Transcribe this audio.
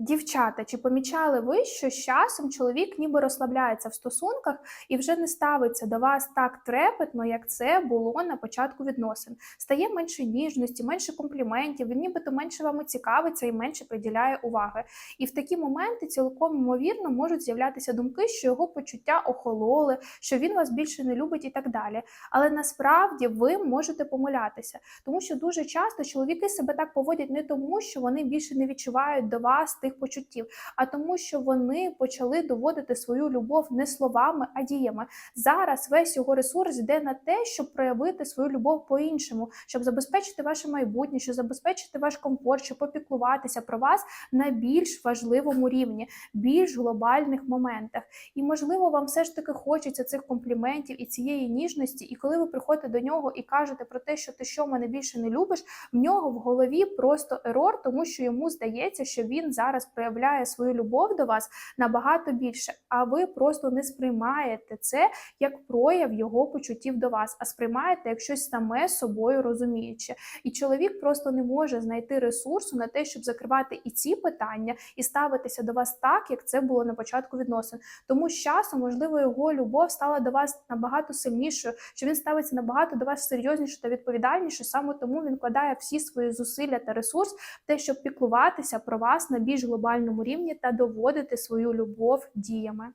Дівчата, чи помічали ви, що з часом чоловік ніби розслабляється в стосунках і вже не ставиться до вас так трепетно, як це було на початку відносин? Стає менше ніжності, менше компліментів, він нібито менше вами цікавиться і менше приділяє уваги. І в такі моменти цілком ймовірно можуть з'являтися думки, що його почуття охололи, що він вас більше не любить і так далі. Але насправді ви можете помилятися, тому що дуже часто чоловіки себе так поводять не тому, що вони більше не відчувають до вас тих почуттів, а тому, що вони почали доводити свою любов не словами, а діями. Зараз весь його ресурс йде на те, щоб проявити свою любов по-іншому, щоб забезпечити ваше майбутнє, щоб забезпечити ваш комфорт, щоб попіклуватися про вас на більш важливому рівні, більш глобальних моментах. І можливо, вам все ж таки хочеться цих компліментів і цієї ніжності. І коли ви приходите до нього і кажете про те, що ти що мене більше не любиш, в нього в голові просто ерор, тому що йому здається, що він зараз проявляє свою любов до вас набагато більше, а ви просто не сприймаєте це як прояв його почуттів до вас, а сприймаєте як щось саме собою розуміюче. І чоловік просто не може знайти ресурсу на те, щоб закривати і ці питання, і ставитися до вас так, як це було на початку відносин. Тому з часом, можливо, його любов стала до вас набагато сильнішою, що він ставиться набагато до вас серйозніше та відповідальніше. Саме тому він вкладає всі свої зусилля та ресурс те, щоб піклуватися про вас на більш глобальному рівні та доводити свою любов діями.